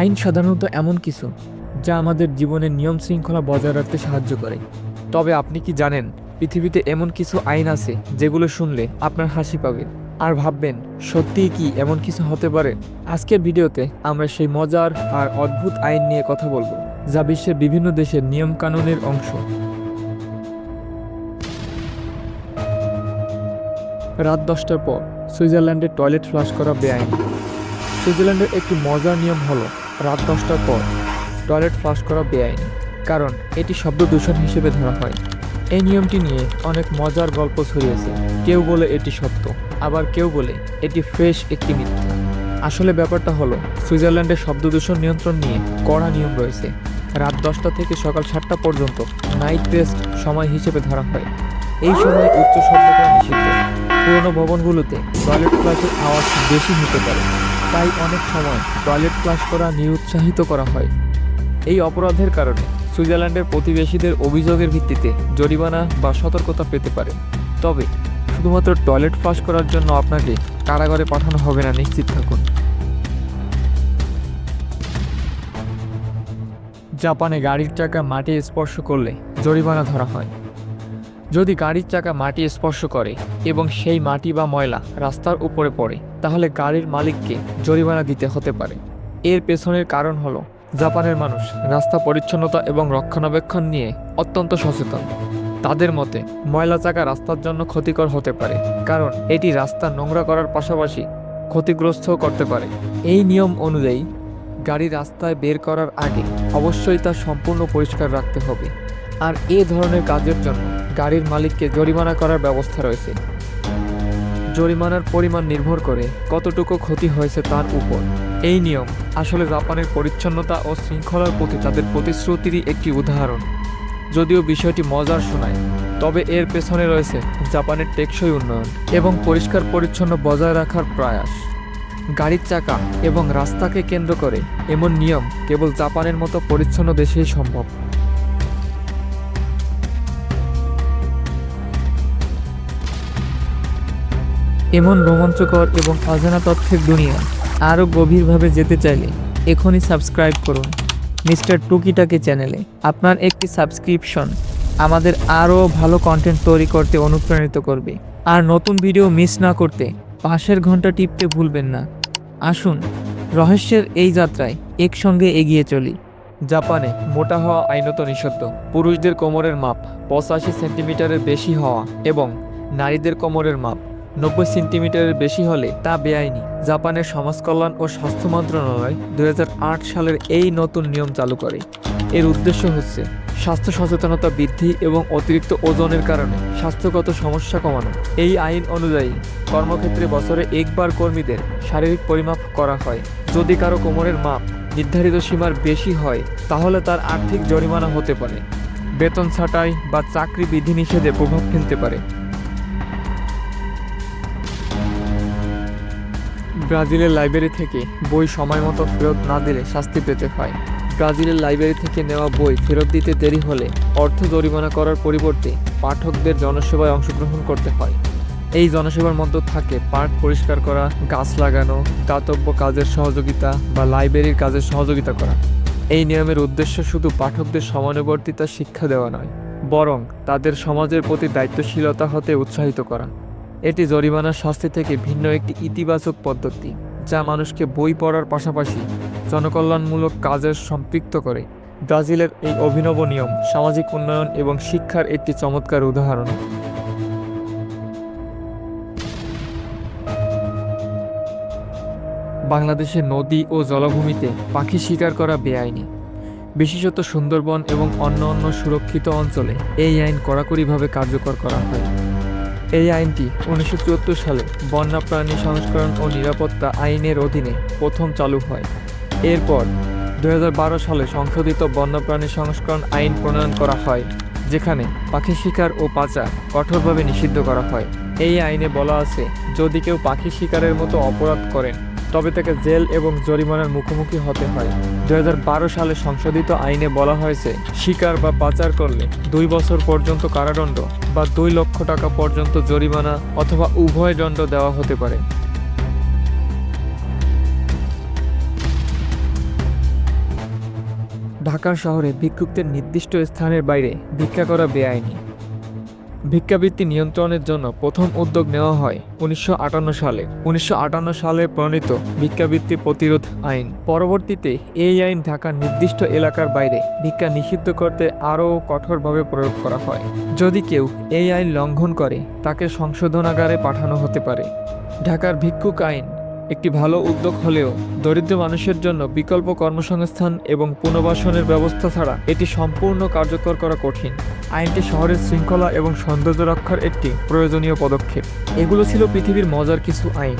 আইন সাধারণত এমন কিছু যা আমাদের জীবনের নিয়ম শৃঙ্খলা বজায় রাখতে সাহায্য করে। তবে আপনি কি জানেন, পৃথিবীতে এমন কিছু আইন আছে যেগুলো শুনলে আপনার হাসি পাবে। আর ভাববেন, সত্যিই কি এমন কিছু হতে পারে? আজকের ভিডিওতে আমরা সেই মজার আর অদ্ভুত আইন নিয়ে কথা বলব, যা বিশ্বের বিভিন্ন দেশের নিয়ম কানুনের অংশ। রাত দশটার পর সুইজারল্যান্ডে টয়লেট ফ্লাশ করা বেআইন। সুইজারল্যান্ডের একটি মজার নিয়ম হলো রাত দশটার পর টয়লেট ফ্লাশ করা বেআইনি। কারণ এটি শব্দ দূষণ হিসেবে ধরা হয়। এই নিয়মটি নিয়ে অনেক মজার গল্প ছড়িয়েছে। কেউ বলে এটি সত্য, আবার কেউ বলে এটি ফ্রেশ একটি মিথ্যা। আসলে ব্যাপারটা হলো, সুইজারল্যান্ডে শব্দ দূষণ নিয়ন্ত্রণ নিয়ে কড়া নিয়ম রয়েছে। রাত দশটা থেকে সকাল সাতটা পর্যন্ত নাইট রেস্ট সময় হিসেবে ধরা হয়। এই সময় উচ্চ শব্দ নিষিদ্ধ। পুরনো ভবনগুলোতে টয়লেট ফ্লাশের আওয়াজ বেশি হতে পারে। তাই অনেক সময় টয়লেট ফ্লাশ করা নিরুৎসাহিত করা হয়। এই অপরাধের কারণে সুইজারল্যান্ডের প্রতিবেশীদের অভিযোগের ভিত্তিতে জরিমানা বা সতর্কতা পেতে পারে। তবে শুধুমাত্র টয়লেট ফ্লাশ করার জন্য আপনাকে কারাগারে পাঠানো হবে না, নিশ্চিত থাকুন। জাপানে গাড়ির চাকা মাটি স্পর্শ করলে জরিমানা ধরা হয়। যদি গাড়ির চাকা মাটি স্পর্শ করে এবং সেই মাটি বা ময়লা রাস্তার উপরে পড়ে, তাহলে গাড়ির মালিককে জরিমানা দিতে হতে পারে। এর পেছনের কারণ হলো, জাপানের মানুষ রাস্তা পরিচ্ছন্নতা এবং রক্ষণাবেক্ষণ নিয়ে অত্যন্ত সচেতন। তাদের মতে, ময়লা চাকা রাস্তার জন্য ক্ষতিকর হতে পারে, কারণ এটি রাস্তা নোংরা করার পাশাপাশি ক্ষতিগ্রস্তও করতে পারে। এই নিয়ম অনুযায়ী, গাড়ি রাস্তায় বের করার আগে অবশ্যই তা সম্পূর্ণ পরিষ্কার রাখতে হবে। আর এ ধরনের কাজের জন্য গাড়ির মালিককে জরিমানা করার ব্যবস্থা রয়েছে। জরিমানার পরিমাণ নির্ভর করে কতটুকু ক্ষতি হয়েছে তার উপর। এই নিয়ম আসলে জাপানের পরিচ্ছন্নতা ও শৃঙ্খলার প্রতি তাদের প্রতিশ্রুতিরই একটি উদাহরণ। যদিও বিষয়টি মজার শোনায়, তবে এর পেছনে রয়েছে জাপানের টেকসই উন্নয়ন এবং পরিষ্কার পরিচ্ছন্ন বজায় রাখার প্রয়াস। গাড়ির চাকা এবং রাস্তাকে কেন্দ্র করে এমন নিয়ম কেবল জাপানের মতো পরিচ্ছন্ন দেশেই সম্ভব। এমন রোমাঞ্চকর এবং অজানা তথ্যের দুনিয়া। আরও গভীরভাবে যেতে চাইলে এখনই সাবস্ক্রাইব করুন মিস্টার টুকিটাকি চ্যানেলে। আপনার একটি সাবস্ক্রিপশন আমাদের আরও ভালো কন্টেন্ট তৈরি করতে অনুপ্রাণিত করবে। আর নতুন ভিডিও মিস না করতে পাশের ঘণ্টা টিপতে ভুলবেন না। আসুন রহস্যের এই যাত্রায় একসঙ্গে এগিয়ে চলি। জাপানে মোটা হওয়া আইনত নিষিদ্ধ। পুরুষদের কোমরের মাপ পঁচাশি সেন্টিমিটারের বেশি হওয়া এবং নারীদের কোমরের মাপ নব্বই সেন্টিমিটারের বেশি হলে তা বেআইনি। জাপানের সমাজকল্যাণ ও স্বাস্থ্য মন্ত্রণালয় দু হাজার আট সালের এই নতুন নিয়ম চালু করে। এর উদ্দেশ্য হচ্ছে স্বাস্থ্য সচেতনতা বৃদ্ধি এবং অতিরিক্ত ওজনের কারণে স্বাস্থ্যগত সমস্যা কমানো। এই আইন অনুযায়ী কর্মক্ষেত্রে বছরে একবার কর্মীদের শারীরিক পরিমাপ করা হয়। যদি কারও কোমরের মাপ নির্ধারিত সীমার বেশি হয়, তাহলে তার আর্থিক জরিমানা হতে পারে। বেতন ছাঁটাই বা চাকরি বিধিনিষেধে প্রভাব ফেলতে পারে। ব্রাজিলের লাইব্রেরি থেকে বই সময় মতো ফেরত না দিলে শাস্তি পেতে হয়। ব্রাজিলের লাইব্রেরি থেকে নেওয়া বই ফেরত দিতে দেরি হলে অর্থ জরিমানা করার পরিবর্তে পাঠকদের জনসেবায় অংশগ্রহণ করতে হয়। এই জনসেবার মধ্যে থাকে পার্ক পরিষ্কার করা, গাছ লাগানো, দাতব্য কাজের সহযোগিতা বা লাইব্রেরির কাজের সহযোগিতা করা। এই নিয়মের উদ্দেশ্য শুধু পাঠকদের সমানুবর্তিতা শিক্ষা দেওয়া নয়, বরং তাদের সমাজের প্রতি দায়িত্বশীলতা হতে উৎসাহিত করা। এটি জরিমানার শাস্তি থেকে ভিন্ন একটি ইতিবাচক পদ্ধতি, যা মানুষকে বই পড়ার পাশাপাশি জনকল্যাণমূলক কাজের সম্পৃক্ত করে। ব্রাজিলের এই অভিনব নিয়ম সামাজিক উন্নয়ন এবং শিক্ষার একটি চমৎকার উদাহরণ। বাংলাদেশে নদী ও জলভূমিতে পাখি শিকার করা বেআইনি। বিশেষত সুন্দরবন এবং অন্য অন্য সুরক্ষিত অঞ্চলে এই আইন কড়াকড়িভাবে কার্যকর করা হয়। এই আইনটি উনিশশো চুয়াত্তর সালে বন্যপ্রাণী সংস্করণ ও নিরাপত্তা আইনের অধীনে প্রথম চালু হয়। এরপর দু হাজার বারো সালে সংশোধিত বন্যপ্রাণী সংস্করণ আইন প্রণয়ন করা হয়, যেখানে পাখি শিকার ও পাচার কঠোরভাবে নিষিদ্ধ করা হয়। এই আইনে বলা আছে, যদি কেউ পাখি শিকারের মতো অপরাধ করেন তবে তাকে জেল এবং জরিমানার মুখোমুখি হতে হয়। দুই হাজার বারো সালে সংশোধিত আইনে বলা হয়েছে, শিকার বা পাচার করলে দুই বছর পর্যন্ত কারাদণ্ড বা দুই লক্ষ টাকা পর্যন্ত জরিমানা অথবা উভয় দণ্ড দেওয়া হতে পারে। ঢাকা শহরে ভিক্ষুকদের নির্দিষ্ট স্থানের বাইরে ভিক্ষা করা বেআইনি। ভিক্ষাবৃত্তি নিয়ন্ত্রণের জন্য প্রথম উদ্যোগ নেওয়া হয় উনিশশো আটান্ন সালে। উনিশশো আটান্ন সালে প্রণীত ভিক্ষাবৃত্তি প্রতিরোধ আইন। পরবর্তীতে এই আইন ঢাকার নির্দিষ্ট এলাকার বাইরে ভিক্ষা নিষিদ্ধ করতে আরও কঠোরভাবে প্রয়োগ করা হয়। যদি কেউ এই আইন লঙ্ঘন করে, তাকে সংশোধনাগারে পাঠানো হতে পারে। ঢাকার ভিক্ষুক আইন একটি ভালো উদ্যোগ হলেও দরিদ্র মানুষের জন্য বিকল্প কর্মসংস্থান এবং পুনর্বাসনের ব্যবস্থা ছাড়া এটি সম্পূর্ণ কার্যকর করা কঠিন। আইনটি শহরের শৃঙ্খলা এবং সৌন্দর্য রক্ষার একটি প্রয়োজনীয় পদক্ষেপ। এগুলো ছিল পৃথিবীর মজার কিছু আইন।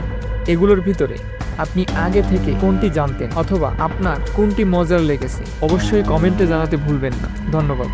এগুলোর ভিতরে আপনি আগে থেকে কোনটি জানতেন অথবা আপনার কোনটি মজার লেগেছে, অবশ্যই কমেন্টে জানাতে ভুলবেন না। ধন্যবাদ।